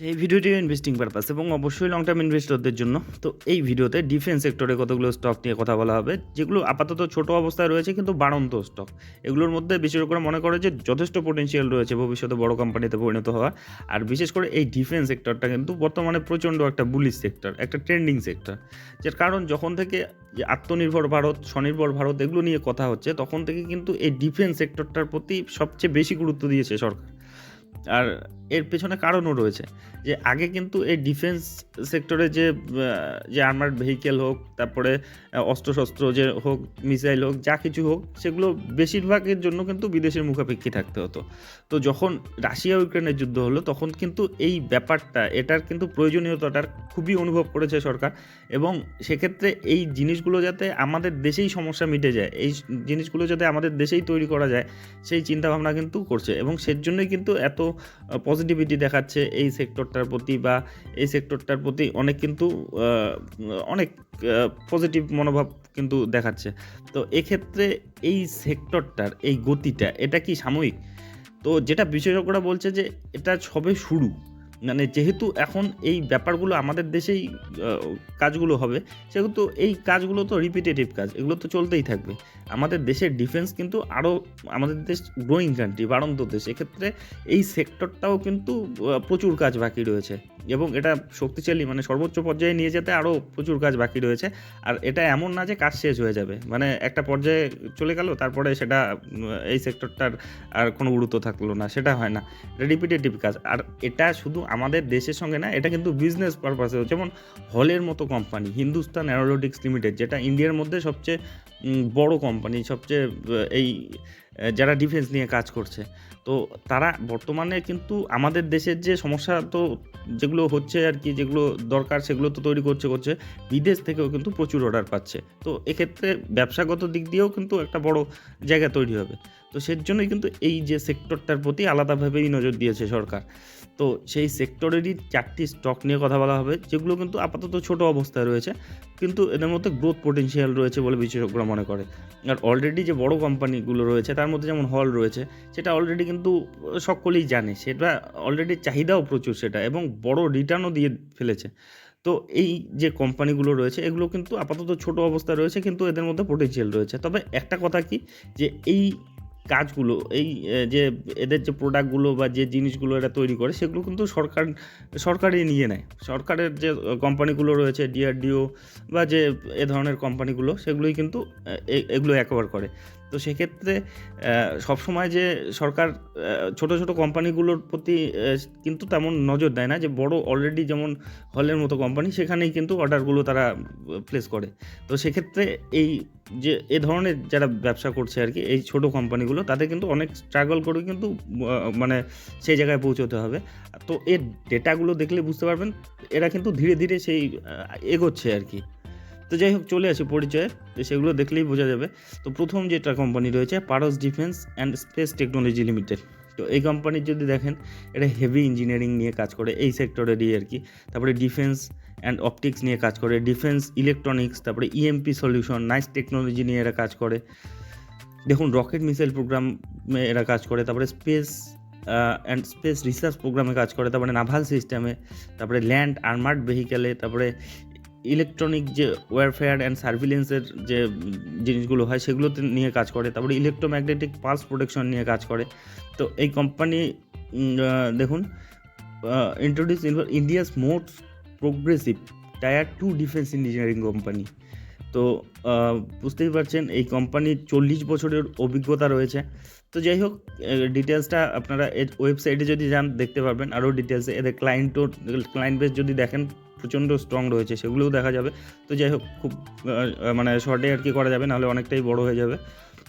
এই ভিডিওটি investing purpose এবং অবশ্যই লং টার্ম ইনভেস্টরদের জন্য। তো এই ভিডিওতে ডিফেন্স সেক্টরে কতগুলো স্টক নিয়ে কথা বলা হবে, যেগুলো আপাতত ছোট অবস্থায় রয়েছে কিন্তু বাড়ন্ত স্টক এগুলোর মধ্যে বিশেষ করে মনে করে যে যথেষ্ট পোটেনশিয়াল রয়েছে ভবিষ্যতে বড় কোম্পানিতে পরিণত হওয়া। আর বিশেষ করে এই ডিফেন্স সেক্টরটা কিন্তু বর্তমানে প্রচণ্ড একটা বুলিশ সেক্টর একটা ট্রেন্ডিং সেক্টর যার কারণ যখন থেকে যে আত্মনির্ভর ভারত, স্বনির্ভর ভারত এগুলো নিয়ে কথা হচ্ছে, তখন থেকে কিন্তু এই ডিফেন্স সেক্টরটার প্রতি সবচেয়ে বেশি গুরুত্ব দিয়েছে সরকার। আর এর পেছনে কারণও রয়েছে যে আগে কিন্তু এই ডিফেন্স সেক্টরে যে যে আর্মার্ড ভেহিকেল হোক, তারপরে অস্ত্রশস্ত্র যে হোক মিসাইল হোক, যা কিছু হোক, সেগুলো বেশিরভাগের জন্য কিন্তু বিদেশের মুখাপেক্ষী থাকতে হতো। তো যখন রাশিয়া ইউক্রেনের যুদ্ধ হলো, তখন কিন্তু এই ব্যাপারটা, এটার কিন্তু প্রয়োজনীয়তাটার খুবই অনুভব করেছে সরকার। এবং সেক্ষেত্রে এই জিনিসগুলো যাতে আমাদের দেশেই সমস্যা মিটে যায়, এই জিনিসগুলো যাতে আমাদের দেশেই তৈরি করা যায়, সেই চিন্তাভাবনা কিন্তু করছে। এবং সেজন্যই কিন্তু এত পজিটিভিটি দেখাচ্ছে এই সেক্টরটার প্রতি বা এই সেক্টরটার প্রতি অনেক কিন্তু অনেক পজিটিভ মনোভাব কিন্তু দেখাচ্ছে। তো এক্ষেত্রে এই সেক্টরটার এই গতিটা, এটা কি সাময়িক? তো যেটা বিশেষজ্ঞরা বলছে যে এটা সবে শুরু। মানে যেহেতু এখন এই ব্যাপারগুলো আমাদের দেশেই কাজগুলো হবে, সেহেতু এই কাজগুলো তো রিপিটেটিভ কাজ, এগুলো তো চলতেই থাকবে। আমাদের দেশের ডিফেন্স কিন্তু আরও আমাদের দেশ গ্রোয়িং কান্ট্রি বাড়ন্ত দেশ, এক্ষেত্রে এই সেক্টরটাও কিন্তু প্রচুর কাজ বাকি রয়েছে। এবং এটা শক্তিশালী মানে সর্বোচ্চ পর্যায়ে নিয়ে যেতে আরও প্রচুর কাজ বাকি রয়েছে। আর এটা এমন না যে কাজ শেষ হয়ে যাবে মানে একটা পর্যায়ে চলে গেল, তারপরে সেটা এই সেক্টরটার আর কোনো গুরুত্ব থাকল না, সেটা হয় না। এটা রিপিটেটিভ কাজ। আর এটা শুধু আমাদের দেশের সঙ্গে না, এটা কিন্তু বিজনেস পারপাসেও যেমন হলের মতো কোম্পানি হিন্দুস্তান অ্যারোনটিক্স লিমিটেড যেটা ইন্ডিয়ার মধ্যে সবচেয়ে বড় কোম্পানি সবচেয়ে, এই যারা ডিফেন্স নিয়ে কাজ করছে। তো তারা বর্তমানে কিন্তু আমাদের দেশের যে সমস্যা তো যেগুলো হচ্ছে আর কি, যেগুলো দরকার সেগুলো তো তৈরি করছে করছে, বিদেশ থেকেও কিন্তু প্রচুর অর্ডার পাচ্ছে। তো এক্ষেত্রে ব্যবসাগত দিক দিয়েও কিন্তু একটা বড় জায়গা তৈরি হবে। তো সের জন্যই কিন্তু এই যে সেক্টরটার প্রতি আলাদাভাবেই নজর দিয়েছে সরকার। তো সেই সেক্টরেরই চারটি স্টক নিয়ে কথা বলা হবে, যেগুলো কিন্তু আপাতত ছোট অবস্থায় রয়েছে, কিন্তু এদের মধ্যে গ্রোথ পোটেনশিয়াল রয়েছে বলে বিশেষজ্ঞরা মনে করে। আর অলরেডি যে বড় কোম্পানিগুলো রয়েছে, তার মধ্যে যেমন হল রয়েছে, সেটা অলরেডি কিন্তু সকলেই জানে, সেটা অলরেডি চাহিদাও প্রচুর সেটা, এবং বড় রিটার্নও দিয়ে ফেলেছে। তো এই যে কোম্পানিগুলো রয়েছে, এগুলো কিন্তু আপাতত ছোট অবস্থায় রয়েছে, কিন্তু এদের মধ্যে পোটেনশিয়াল রয়েছে। তবে একটা কথা কি, যে এই কাজগুলো, এই যে এদের যে প্রোডাক্টগুলো বা যে জিনিসগুলো এরা তৈরি করে, সেগুলো কিন্তু সরকার, সরকারই নিয়ে নেয়। সরকারের যে কোম্পানিগুলো রয়েছে ডিআরডিও বা যে এ ধরনের কোম্পানিগুলো সেগুলোই কিন্তু এগুলো একবার করে। তো সেক্ষেত্রে সবসময় যে সরকার ছোট ছোট কোম্পানিগুলোর প্রতি কিন্তু তেমন নজর দেয় না যে বড় অলরেডি যেমন হলের মতো কোম্পানি, সেখানেই কিন্তু অর্ডারগুলো তারা প্লেস করে। তো সেক্ষেত্রে এই যে, এ ধরনের যারা ব্যবসা করছে আর কি, এই ছোট কোম্পানিগুলো, তাদের কিন্তু অনেক স্ট্রাগল করে কিন্তু মানে সেই জায়গায় পৌঁছতে হবে। তো এর ডেটাগুলো দেখলে বুঝতে পারবেন, এরা কিন্তু ধীরে ধীরে সেই এগোচ্ছে আর কি। তো যাই হোক, চলে আসি পরিচয়ে। তো সেগুলো দেখলেই বোঝা যাবে। তো প্রথম যেটা কোম্পানি রয়েছে Paras defence and space technology limited তো এই কোম্পানির যদি দেখেন, এটা হেভি ইঞ্জিনিয়ারিং নিয়ে কাজ করে এই সেক্টরেরই আর কি। তারপরে ডিফেন্স অ্যান্ড অপটিক্স নিয়ে কাজ করে ডিফেন্স ইলেকট্রনিক্স তারপরে ইএমপি সলিউশন নাইস টেকনোলজি নিয়ে এরা কাজ করে। দেখুন রকেট মিসাইল প্রোগ্রামে এরা কাজ করে, তারপরে স্পেস অ্যান্ড স্পেস রিসার্চ প্রোগ্রামে কাজ করে, তারপরে নাভাল সিস্টেমে তারপরে ল্যান্ড আর্মার্ড ভেহিকেলে তারপরে ইলেকট্রনিক যে ওয়ারফেয়ার অ্যান্ড সার্ভিলেন্সের যে জিনিসগুলো হয়, সেগুলোতে নিয়ে কাজ করে। তারপরে ইলেকট্রোম্যাগনেটিক পালস প্রোটেকশন নিয়ে কাজ করে। তো এই কোম্পানি দেখুন introduce India's most progressive tier two defence engineering company তো বুঝতেই পারছেন, এই কোম্পানির চল্লিশ বছরের অভিজ্ঞতা রয়েছে। তো যাই হোক ডিটেলসটা আপনারা এর ওয়েবসাইটে যদি যান, দেখতে পারবেন। আরও ডিটেলসে এদের ক্লায়েন্টও ক্লায়েন্ট বেস যদি দেখেন প্রচণ্ড স্ট্রং রয়েছে, সেগুলোও দেখা যাবে। তো যাই হোক, খুব মানে শর্টে আর কি করা যাবে, নাহলে অনেকটাই বড় হয়ে যাবে।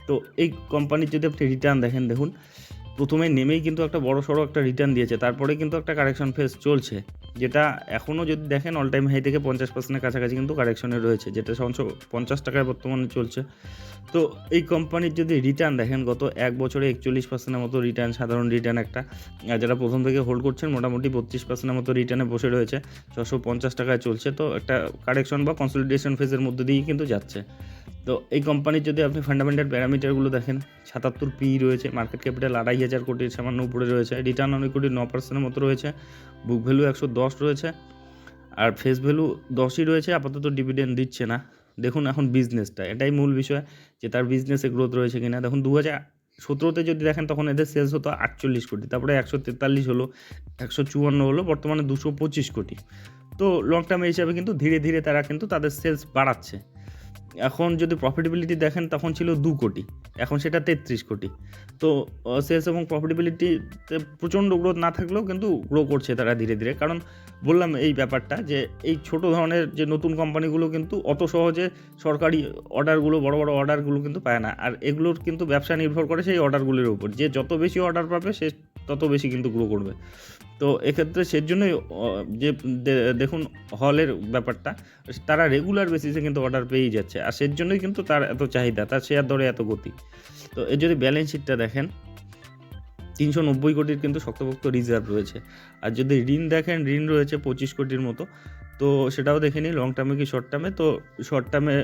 তো এই কোম্পানির যদি আপনি রিটার্ন দেখেন, দেখুন। প্রথমে নেমেই কিন্তু একটা বড় সড়ো একটা রিটার্ন দিয়েছে, তারপরে কিন্তু একটা কারেকশন ফেজ চলছে, যেটা এখনও যদি দেখেন অল টাইম হাই থেকে পঞ্চাশ পার্সেন্টের কাছাকাছি কিন্তু কারেকশনে রয়েছে, যেটা সমস্ত পঞ্চাশ টাকায় বর্তমানে চলছে। তো এই কোম্পানির যদি রিটার্ন দেখেন, গত এক বছরে একচল্লিশ পার্সেন্টের মতো রিটার্ন সাধারণ রিটার্ন একটা যারা প্রথম থেকে হোল্ড করছেন, মোটামুটি বত্রিশ পার্সেন্টের মতো রিটার্নে বসে রয়েছে ছশো পঞ্চাশ টাকায় চলছে, তো একটা কারেকশন বা কনসলিডেশন ফেজের মধ্যে দিয়েই কিন্তু যাচ্ছে। তো এই কোম্পানির যদি আপনি ফান্ডামেন্টাল প্যারামিটারগুলো দেখেন, সাতাত্তর পি রয়েছে মার্কেট ক্যাপিটাল আড়াই হাজার কোটির সামান্য উপরে রয়েছে। রিটার্ন অন ইকুইটি ন পার্সেন্টের মতো রয়েছে। বুক ভ্যালু একশো দশ রয়েছে। আর ফেস ভ্যালু দশই রয়েছে, আপাতত ডিভিডেন্ড দিচ্ছে না। দেখুন এখন বিজনেসটা এটাই মূল বিষয় যে তার বিজনেসে গ্রোথ রয়েছে কিনা। দেখুন দু হাজার সতেরোতে যদি দেখেন, তখন এদের সেলস হতো আটচল্লিশ কোটি, তারপরে একশো তেতাল্লিশ হলো, একশো চুয়ান্ন হলো, বর্তমানে দুশো পঁচিশ কোটি। তো লং টার্ম হিসাবে কিন্তু ধীরে ধীরে তারা কিন্তু তাদের সেলস বাড়াচ্ছে। এখন যদি প্রফিটেবিলিটি দেখেন, তখন ছিল দু কোটি, এখন সেটা তেত্রিশ কোটি। তো সেলস এবং প্রফিটেবিলিটিতে প্রচণ্ড গ্রোথ না থাকলেও কিন্তু গ্রো করছে তারা ধীরে ধীরে। কারণ বললাম এই ব্যাপারটা যে, এই ছোট ধরনের যে নতুন কোম্পানিগুলো কিন্তু অত সহজে সরকারি অর্ডারগুলো বড় বড় অর্ডারগুলো কিন্তু পায় না। আর এগুলোর কিন্তু ব্যবসা নির্ভর করে সেই অর্ডারগুলির উপর। যে যত বেশি অর্ডার পাবে, সে তত বেশি কিন্তু গ্রো করবে। তো এক্ষেত্রে সের জন্যই যে দেখুন হলের ব্যাপারটা, তারা রেগুলার বেসিসে কিন্তু অর্ডার পেয়েই যাচ্ছে। আর সের জন্যই কিন্তু তার এত চাহিদা, তার শেয়ার দরে এত গতি। তো এর যদি ব্যালেন্স শিটটা দেখেন, তিনশো নব্বই কোটির কিন্তু শক্তপোক্ত রিজার্ভ রয়েছে। আর যদি ঋণ দেখেন, ঋণ রয়েছে পঁচিশ কোটির মতো। তো সেটাও দেখে নিই লং টার্মে কি শর্ট টার্মে তো শর্ট টার্মে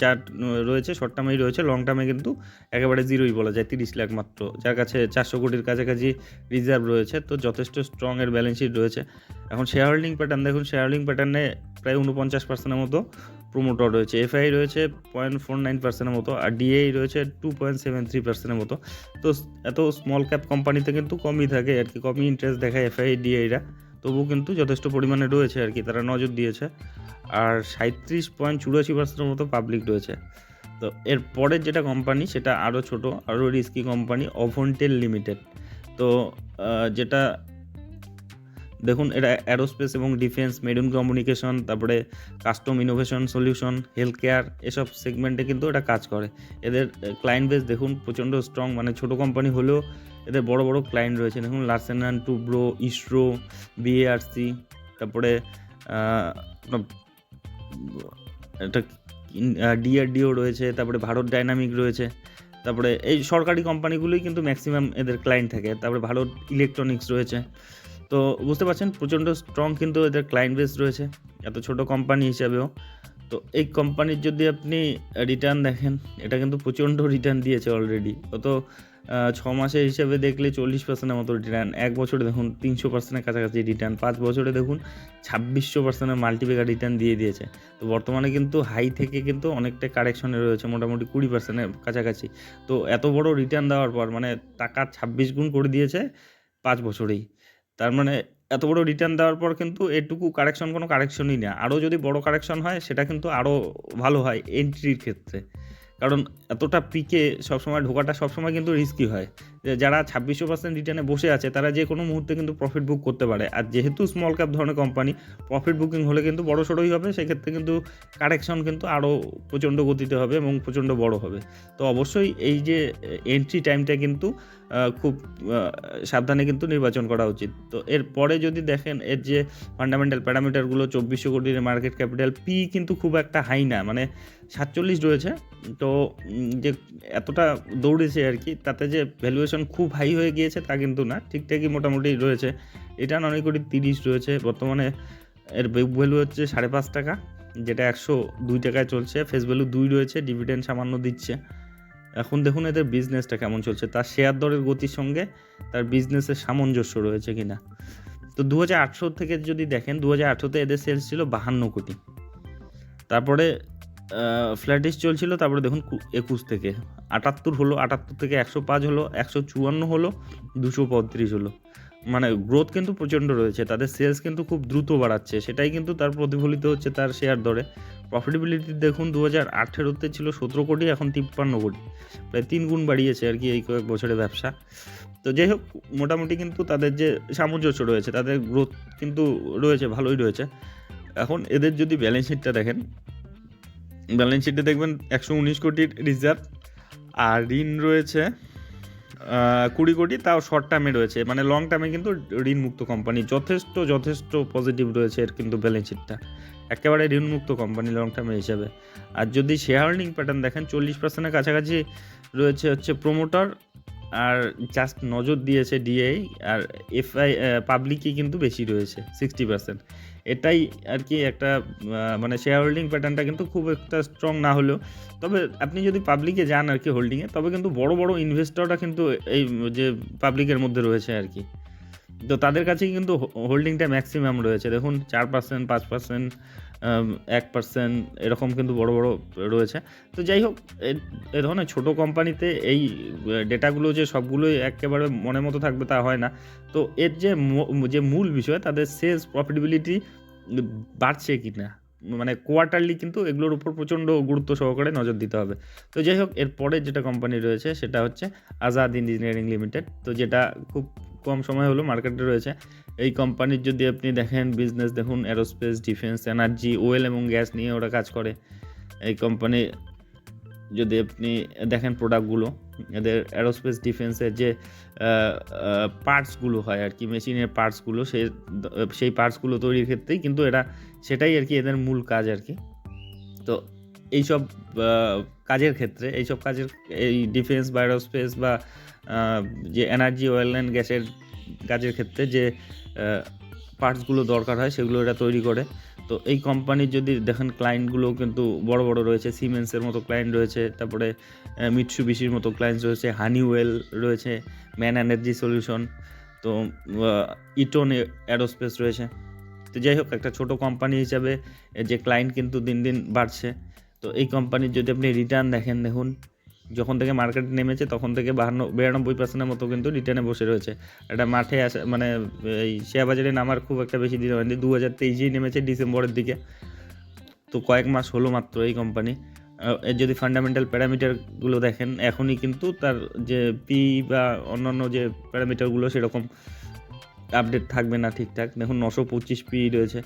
যা রয়েছে শর্ট টার্মেই রয়েছে লং টার্মে কিন্তু একেবারে জিরোই বলা যায়, তিরিশ লাখ মাত্র। যার কাছে চারশো কোটির কাছাকাছি রিজার্ভ রয়েছে, তো যথেষ্ট স্ট্রং এর ব্যালেন্স শিট রয়েছে। এখন শেয়ার হোল্ডিং প্যাটার্ন দেখুন শেয়ার হোল্ডিং প্যাটার্নে প্রায় উনপঞ্চাশ পার্সেন্টের মতো প্রোমোটর রয়েছে। এফআই রয়েছে পয়েন্ট ফোর নাইন পার্সেন্টের মতো, আর ডিএই রয়েছে টু পয়েন্ট সেভেন থ্রি পার্সেন্টের মতো। তো এত স্মল ক্যাপ কোম্পানিতে কিন্তু কমই থাকে, আর কি, কমই ইন্টারেস্ট দেখায় এফআই ডিএইরা তবু কিন্তু যথেষ্ট পরিমাণে রয়েছে আর কি, তারা নজর দিয়েছে। আর সাঁত্রিশ পয়েন্ট চুরাশি পার্সেন্টের মতো পাবলিক রয়েছে। তো এর পরের যেটা কোম্পানি সেটা আরও ছোট, আরও রিস্কি কোম্পানি অভন্টেল লিমিটেড তো যেটা, দেখুন, এটা অ্যারোস্পেস এবং ডিফেন্স মেডিন কমিউনিকেশন তারপরে custom innovation solution health care এসব সেগমেন্টে কিন্তু এটা কাজ করে। এদের ক্লায়েন্ট বেস দেখুন, প্রচণ্ড স্ট্রং মানে ছোট কোম্পানি হলেও এদের বড় বড় ক্লায়েন্ট রয়েছে। দেখুন Larsen and Toubro ISRO BARC তারপরে একটা ডিআরডিও রয়েছে তারপরে ভারত ডাইনামিক রয়েছে তারপরে এই সরকারি কোম্পানিগুলোই কিন্তু ম্যাক্সিমাম এদের ক্লায়েন্ট থাকে। তারপরে ভারত ইলেকট্রনিক্স রয়েছে। তো বুঝতে পারছেন প্রচণ্ড স্ট্রং কিন্তু এদের ক্লায়েন্ট বেস রয়েছে এত ছোট কোম্পানি হিসাবেও। তো এই কোম্পানির যদি আপনি রিটার্ন দেখেন এটা কিন্তু প্রচণ্ড রিটার্ন দিয়েছে অলরেডি আহ, ছ মাসের হিসেবে দেখলে চল্লিশ পার্সেন্টের মতো রিটার্ন এক বছরে দেখুন তিনশো পার্সেন্টের কাছাকাছি রিটার্ন পাঁচ বছরে দেখুন ছাব্বিশশো পার্সেন্টের মাল্টিপেকার রিটার্ন দিয়ে দিয়েছে। তো বর্তমানে কিন্তু হাই থেকে কিন্তু অনেকটা কারেকশনে রয়েছে, মোটামুটি কুড়ি পার্সেন্টের কাছাকাছি। তো এত বড় রিটার্ন দেওয়ার পর মানে টাকা ছাব্বিশ গুণ করে দিয়েছে পাঁচ বছরেই। তার মানে এত বড় রিটার্ন দেওয়ার পর কিন্তু এটুকু কারেকশন কোনো কারেকশনই না। আরও যদি বড় কারেকশন হয়, সেটা কিন্তু আরও ভালো হয় এন্ট্রির ক্ষেত্রে। কারণ এতটা পিকে সবসময় ঢোকাটা সবসময় কিন্তু রিস্কি হয়। যারা ছাব্বিশশো পার্সেন্ট রিটার্নে বসে আছে, তারা যে কোনো মুহূর্তে কিন্তু প্রফিট বুক করতে পারে। আর যেহেতু স্মল ক্যাপ ধরনের কোম্পানি প্রফিট বুকিং হলে কিন্তু বড় সড়োই হবে, সেক্ষেত্রে কিন্তু কারেকশন কিন্তু আরও প্রচণ্ড গতিতে হবে এবং প্রচণ্ড বড় হবে। তো অবশ্যই এই যে এন্ট্রি টাইমটা কিন্তু খুব সাবধানে কিন্তু নির্বাচন করা উচিত। তো এরপরে যদি দেখেন, এর যে ফান্ডামেন্টাল প্যারামিটারগুলো চব্বিশশো কোটির মার্কেট ক্যাপিটাল পি কিন্তু খুব একটা হাই না মানে সাতচল্লিশ রয়েছে। তো যে এতটা দৌড়েছে আর কি, তাতে যে ভ্যালুয়েশন খুব হাই হয়ে গিয়েছে, তা কিন্তু না। ঠিকঠাকই মোটামুটি রয়েছে। এটা অনেক কোটি তিরিশ রয়েছে। বর্তমানে এর বুক ভ্যালু হচ্ছে সাড়ে পাঁচ টাকা, যেটা একশো দুই টাকায় চলছে। ফেস ভ্যালু দুই রয়েছে ডিভিডেন্ড সামান্য দিচ্ছে। এখন দেখুন এদের বিজনেসটা কেমন চলছে। তার শেয়ার দরের গতির সঙ্গে তার বিজনেসের সামঞ্জস্য রয়েছে কিনা। তো দু হাজার আঠেরো থেকে যদি দেখেন দু হাজার আঠেরোতে এদের সেলস ছিল বাহান্ন কোটি। তারপরে ফ্ল্যাটিস চলছিল, তারপরে দেখুন একুশ থেকে। আটাত্তর হলো, আটাত্তর থেকে একশো পাঁচ হলো, একশো চুয়ান্ন হলো, দুশো পঁয়ত্রিশ হলো। মানে গ্রোথ কিন্তু প্রচণ্ড রয়েছে, তাদের সেলস কিন্তু খুব দ্রুত বাড়াচ্ছে, সেটাই কিন্তু তার প্রতিফলিত হচ্ছে তার শেয়ার দরে। প্রফিটেবিলিটি দেখুন দু হাজার আঠেরোতে ছিল সতেরো কোটি, এখন তিপ্পান্ন কোটি। প্রায় তিন গুণ বাড়িয়েছে আর কি এই কয়েক বছরের ব্যবসা। তো যাই হোক, মোটামুটি কিন্তু তাদের যে সামঞ্জস্য রয়েছে, তাদের গ্রোথ কিন্তু রয়েছে, ভালোই রয়েছে। এখন এদের যদি ব্যালেন্স শিটটা দেখেন ব্যালেন্স শিটে দেখবেন একশো উনিশ কোটির রিজার্ভ আর ঋণ রয়েছে কুড়ি কোটি, তাও শর্ট টার্মে রয়েছে। মানে লং টার্মে কিন্তু ঋণমুক্ত কোম্পানি যথেষ্ট যথেষ্ট পজিটিভ রয়েছে এর কিন্তু ব্যালেন্স শিটটা একেবারে ঋণমুক্ত কোম্পানি লং টার্মে হিসাবে। আর যদি শেয়ার হোল্ডিং প্যাটার্ন দেখেন, চল্লিশ পার্সেন্টের কাছাকাছি রয়েছে হচ্ছে প্রোমোটার আর জাস্ট নজর দিয়েছে ডিএ আর এফআই পাবলিকই কিন্তু বেশি রয়েছে সিক্সটি পার্সেন্ট এটাই আর কি একটা মানে শেয়ার হোল্ডিং প্যাটার্নটা কিন্তু খুব একটা স্ট্রং না হলেও। তবে আপনি যদি পাবলিকে যান আর কি হোল্ডিংয়ে তবে কিন্তু বড় বড় ইনভেস্টররা কিন্তু এই যে পাবলিকের মধ্যে রয়েছে আর কি। তো তাদের কাছেই কিন্তু হোল্ডিংটা ম্যাক্সিমাম রয়েছে। দেখুন, চার পার্সেন্ট পাঁচ পার্সেন্ট এক পার্সেন্ট এরকম কিন্তু বড় বড় রয়েছে। তো যাই হোক, এ- ধরনের ছোটো কোম্পানিতে এই ডেটাগুলো যে সবগুলোই একেবারে মনের মতো থাকবে তা হয় না। তো এর যে যে মূল বিষয়, তাদের সেলস প্রফিটেবিলিটি বাড়ছে কি না মানে কোয়ার্টারলি কিন্তু এগুলোর উপর প্রচণ্ড গুরুত্ব সহকারে নজর দিতে হবে। তো যাই হোক, এরপরে যেটা কোম্পানি রয়েছে, সেটা হচ্ছে আজাদ ইঞ্জিনিয়ারিং লিমিটেড তো যেটা খুব কম সময় হলো মার্কেটে রয়েছে। এই কোম্পানির যদি আপনি দেখেন বিজনেস দেখুন অ্যারোস্পেস ডিফেন্স এনার্জি ওয়েল এবং গ্যাস নিয়ে ওরা কাজ করে। এই কোম্পানি যদি আপনি দেখেন প্রোডাক্টগুলো এদের অ্যারোস্পেস ডিফেন্সের যে পার্টসগুলো হয় আর কি মেশিনের পার্টসগুলো সেই সেই পার্টসগুলো তৈরির ক্ষেত্রেই কিন্তু এরা, সেটাই আর কি এদের মূল কাজ আর কি। তো এইসব কাজের ক্ষেত্রে, এইসব কাজের, এই ডিফেন্স বা অ্যারোস্পেস বা যে এনার্জি অয়েল অ্যান্ড গ্যাসের কাজের ক্ষেত্রে যে পার্টসগুলো দরকার হয়, সেগুলো এরা তৈরি করে। তো এই কোম্পানির যদি দেখেন ক্লায়েন্টগুলো কিন্তু বড় বড় রয়েছে সিমেন্সের মতো ক্লায়েন্ট রয়েছে, তারপরে মিটসুবিশির মতো ক্লায়েন্টস রয়েছে হানিওয়েল রয়েছে ম্যান এনার্জি সলিউশন তো ইটন অ্যারোস্পেস রয়েছে। তো যাই হোক, একটা ছোট কোম্পানি হিসাবে যে ক্লায়েন্ট কিন্তু দিন দিন বাড়ছে। তো এই কোম্পানির যদি আপনি রিটার্ন দেখেন, দেখুন, যখন থেকে মার্কেটে নেমেছে, তখন থেকে বাহান্ন, বিরানব্বই পার্সেন্টের মতো কিন্তু রিটার্নে বসে রয়েছে। এটা মাঠে আসা মানে এই শেয়ার বাজারে নামার খুব একটা বেশি দিন হয়নি। দু হাজার তেইশেই নেমেছে ডিসেম্বরের দিকে। তো কয়েক মাস হলো মাত্র এই কোম্পানি এর যদি ফান্ডামেন্টাল প্যারামিটারগুলো দেখেন, এখনই কিন্তু তার যে পি বা অন্যান্য যে প্যারামিটারগুলো সেরকম। আপডেট থাকবে না ঠিকঠাক। দেখুন, নশো পঁচিশ পি রয়েছে।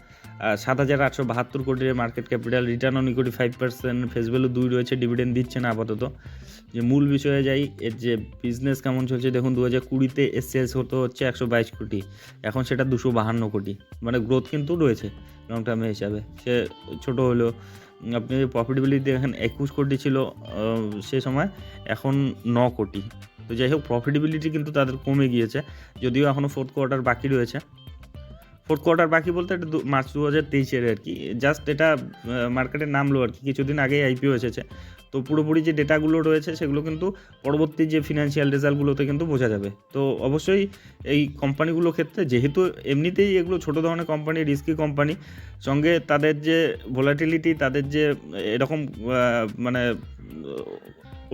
সাত হাজার আটশো বাহাত্তর কোটির market capital return on equity five percent face value দুই রয়েছে ডিভিডেন্ড দিচ্ছে না আপাতত। যে মূল বিষয়ে যাই, এর যে বিজনেস কেমন চলছে, দেখুন দু হাজার কুড়িতে এর সেলস হতো হচ্ছে একশো বাইশ কোটি। এখন সেটা দুশো বাহান্ন কোটি। মানে গ্রোথ কিন্তু রয়েছে লং টার্মে হিসাবে। সে ছোট হলেও আপনি প্রফিটেবিলিটি দেখেন, একুশ কোটি ছিল সে সময়, এখন ন কোটি। তো যাই হোক প্রফিটেবিলিটি কিন্তু তাদের কমে গিয়েছে। যদিও এখনও ফোর্থ কোয়ার্টার বাকি রয়েছে। ফোর্থ কোয়ার্টার বাকি বলতে এটা মার্চ দু হাজার তেইশের আর কি। জাস্ট এটা মার্কেটে নামলো আর কি, কিছুদিন আগেই আইপিও এসেছে। তো পুরোপুরি যে ডেটাগুলো রয়েছে, সেগুলো কিন্তু পরবর্তী যে ফিনান্সিয়াল রেজাল্টগুলোতে কিন্তু বোঝা যাবে। তো অবশ্যই এই কোম্পানিগুলোর ক্ষেত্রে, যেহেতু এমনিতেই এগুলো ছোটো ধরনের কোম্পানি রিস্কি কোম্পানি সঙ্গে তাদের যে ভোলাটিলিটি তাদের যে এরকম মানে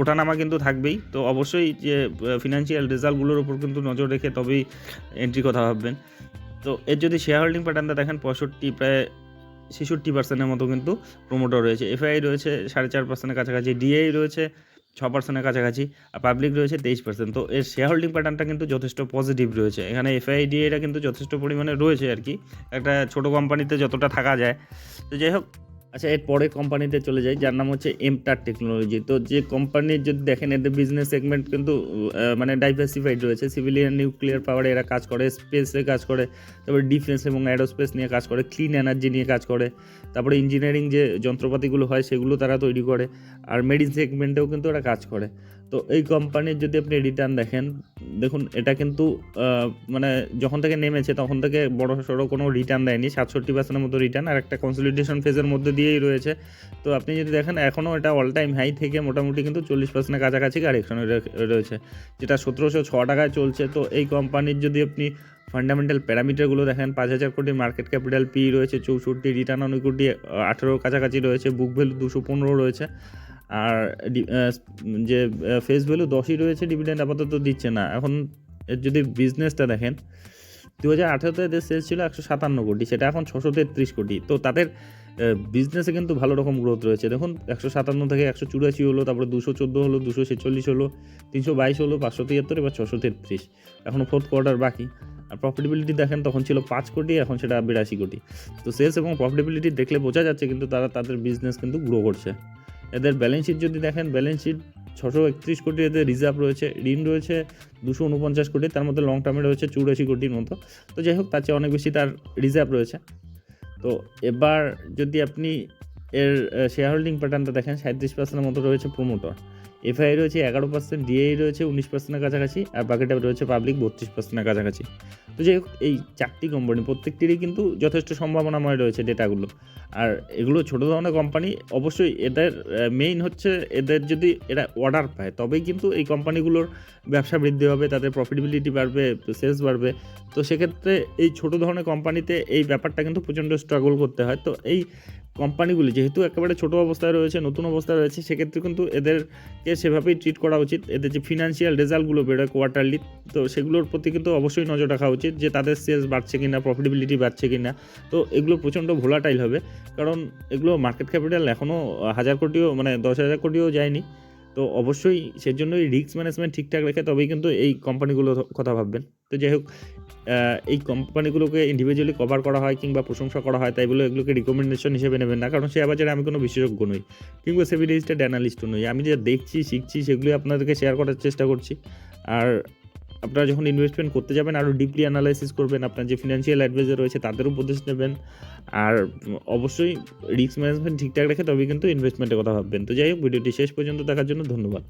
ওঠানামা কিন্তু থাকবেই। তো অবশ্যই যে ফিনান্সিয়াল রেজাল্টগুলোর উপর কিন্তু নজর রেখে তবেই এন্ট্রি কথা ভাববেন। তো এর যদি শেয়ার হোল্ডিং প্যাটার্নটা দেখেন, পঁয়ষট্টি প্রায় ছেষট্টি পার্সেন্টের মতো কিন্তু প্রোমোটার রয়েছে। এফআই রয়েছে, সাড়ে চার পার্সেন্টের কাছাকাছি। ডিআই রয়েছে, ছ পার্সেন্টের কাছাকাছি। আর পাবলিক রয়েছে, তেইশ পার্সেন্ট তো এর শেয়ার হোল্ডিং প্যাটার্নটা কিন্তু যথেষ্ট পজিটিভ রয়েছে। এখানে এফআই ডিএটা কিন্তু যথেষ্ট পরিমাণে রয়েছে আর কি। একটা ছোটো কোম্পানিতে যতটা থাকা যায়। তো যাই হোক আচ্ছা এর পরে কোম্পানিতে চলে যাই, যার নাম হচ্ছে এমটার টেকনোলজি তো যে কোম্পানির যদি দেখেন, এদের বিজনেস সেগমেন্ট কিন্তু মানে ডাইভার্সিফাইড রয়েছে। সিভিলিয়ান নিউক্লিয়ার পাওয়ারে এরা কাজ করে স্পেসে কাজ করে, তারপরে ডিফেন্স এবং অ্যারোস্পেস নিয়ে কাজ করে ক্লিন এনার্জি নিয়ে কাজ করে, তারপরে ইঞ্জিনিয়ারিং যে যন্ত্রপাতিগুলো হয়, সেগুলো তারা তৈরি করে, আর মেডিসিন সেগমেন্টেও কিন্তু এরা কাজ করে। তো এই কোম্পানির যদি আপনি রিটার্ন দেখেন দেখুন, এটা কিন্তু মানে যখন থেকে নেমেছে তখন থেকে বড় সড়ো কোনো রিটার্ন দেয়নি। সাতষট্টি পার্সেন্টের মতো রিটার্ন আর একটা কনসলিডেশন ফেজের মধ্যে দিয়েই রয়েছে। তো আপনি যদি দেখেন, এখনও এটা অল টাইম হাই থেকে মোটামুটি কিন্তু চল্লিশ পার্সেন্টের কাছাকাছি কারেকশনে রয়েছে। যেটা সতেরোশো ছ টাকায় চলছে। তো এই কোম্পানির যদি আপনি ফান্ডামেন্টাল প্যারামিটারগুলো দেখেন, পাঁচ হাজার কোটি মার্কেট ক্যাপিটাল পি রয়েছে, চৌষট্টি রিটার্ন অন ইকুইটি আঠেরোর কাছাকাছি রয়েছে। বুক ভ্যালু দুশো পনেরো রয়েছে। আর যে ফেস ভ্যালু দশই রয়েছে ডিভিডেন্ড আপাতত দিচ্ছে না। এখন যদি বিজনেসটা দেখেন দু হাজার আঠেরোতে এদের সেলস ছিল একশো সাতান্ন কোটি, সেটা এখন ছশো তেত্রিশ কোটি। তো তাদের বিজনেসে কিন্তু ভালো রকম গ্রোথ রয়েছে। দেখুন, একশো সাতান্ন থেকে একশো চুরাশি হলো, তারপরে দুশো চোদ্দ হলো, দুশো ছেচল্লিশ হলো, তিনশো বাইশ হলো, পাঁচশো তিয়াত্তর, এবার ছশো তেত্রিশ। এখনও ফোর্থ কোয়ার্টার বাকি। আর প্রফিটেবিলিটি দেখেন, তখন ছিল পাঁচ কোটি, এখন সেটা বিরাশি কোটি। তো সেলস এবং প্রফিটেবিলিটি দেখলে বোঝা যাচ্ছে, কিন্তু তারা তাদের বিজনেস কিন্তু গ্রো করছে। এদের ব্যালেন্স শিট যদি দেখেন ব্যালেন্স শিট ছশো একত্রিশ কোটি এদের রিজার্ভ রয়েছে, ঋণ রয়েছে দুশো উনপঞ্চাশ কোটি, তার মধ্যে লং টার্মে রয়েছে চুরাশি কোটির মতো। তো যাই হোক, তার চেয়ে অনেক বেশি তার রিজার্ভ রয়েছে। তো এবার যদি আপনি এর শেয়ার হোল্ডিং প্যাটার্নটা দেখেন সাঁত্রিশ পার্সেন্টের মতো রয়েছে প্রোমোটর এফআই রয়েছে এগারো পার্সেন্ট ডিআই রয়েছে উনিশ পার্সেন্টের কাছাকাছি, আর বাকিটা রয়েছে পাবলিক বত্রিশ পার্সেন্টের কাছাকাছি। তো যাই হোক, এই চারটি কোম্পানি প্রত্যেকটিরই কিন্তু যথেষ্ট সম্ভাবনাময় রয়েছে ডেটাগুলো আর এগুলো ছোটো ধরনের কোম্পানি অবশ্যই এদের মেইন হচ্ছে এদের যদি এরা অর্ডার পায়, তবেই কিন্তু এই কোম্পানিগুলোর ব্যবসা বৃদ্ধি হবে, তাদের প্রফিটেবিলিটি বাড়বে সেলস বাড়বে। তো সেক্ষেত্রে এই ছোটো ধরনের কোম্পানিতে এই ব্যাপারটা কিন্তু প্রচণ্ড স্ট্রাগল করতে হয়। তো এই কোম্পানিগুলি যেহেতু একেবারে ছোটো অবস্থায় রয়েছে, নতুন অবস্থায় রয়েছে, সেক্ষেত্রে কিন্তু এদেরকে সেভাবেই ট্রিট করা উচিত। এদের যে ফিনান্সিয়াল রেজাল্টগুলো বেরোয় কোয়ার্টারলি তো সেগুলোর প্রতি কিন্তু অবশ্যই নজর রাখা উচিত। যে তাদের সেলস বাড়ছে কিনা প্রফিটেবিলিটি বাড়ছে কিনা, তো এগুলো প্রচণ্ড ভোলাটাইল হবে। কারণ এগুলো মার্কেট ক্যাপিটাল এখনও হাজার কোটিও মানে দশ হাজার কোটিও যায়নি। তো অবশ্যই সেজন্যই রিস্ক ম্যানেজমেন্ট ঠিকঠাক রেখে তবেই কিন্তু এই কোম্পানিগুলো কথা ভাববেন। তো যাই হোক এই কোম্পানিগুলোকে ইন্ডিভিজুয়ালি কভার করা হয় কিংবা প্রশংসা করা হয়, তাই বলে এগুলোকে রিকমেন্ডেশন হিসেবে নেবেন না। কারণ সে বাজারে আমি কোনো বিশেষজ্ঞ নই, কিংবা সেভি রেজিস্টার্ড অ্যানালিস্টও নই। আমি যা দেখছি, শিখছি সেগুলি আপনাদেরকে শেয়ার করার চেষ্টা করছি। আর আপনারা যখন ইনভেস্টমেন্ট করতে যাবেন আরও ডিপলি অ্যানালাইসিস করবেন, আপনার যে ফিনান্সিয়াল অ্যাডভাইজার রয়েছে তাদের উপদেশ নেবেন। আর অবশ্যই রিস্ক ম্যানেজমেন্ট ঠিকঠাক রেখে তবে কিন্তু ইনভেস্টমেন্টের কথা ভাববেন। তো যাই হোক, ভিডিওটি শেষ পর্যন্ত দেখার জন্য ধন্যবাদ।